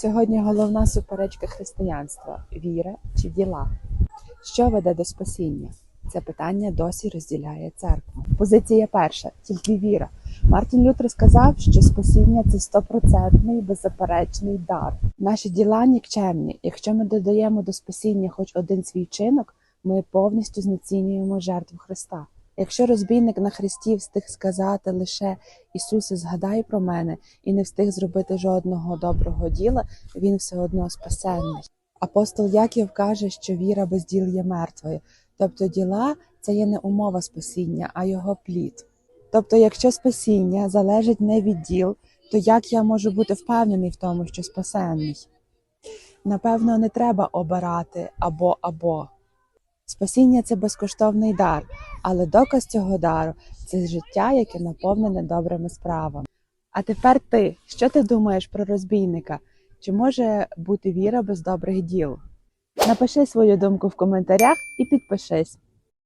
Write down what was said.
Сьогодні головна суперечка християнства віра чи діла. Що веде до спасіння? Це питання досі розділяє церкву. Позиція перша тільки віра. Мартін Лютер сказав, що спасіння це стопроцентний беззаперечний дар. Наші діла нікчемні. Якщо ми додаємо до спасіння хоч один свій чинок, ми повністю знецінюємо жертву Христа. Якщо розбійник на хресті встиг сказати лише Ісусе, згадай про мене і не встиг зробити жодного доброго діла, він все одно спасенний. Апостол Яків каже, що віра без діл є мертвою, тобто діла це є не умова спасіння, а його плід. Тобто, якщо спасіння залежить не від діл, то як я можу бути впевнений в тому, що спасенний? Напевно, не треба обирати або або. Спасіння це безкоштовний дар, але доказ цього дару це життя, яке наповнене добрими справами. А тепер ти, що ти думаєш про розбійника? Чи може бути віра без добрих діл? Напиши свою думку в коментарях і підпишись.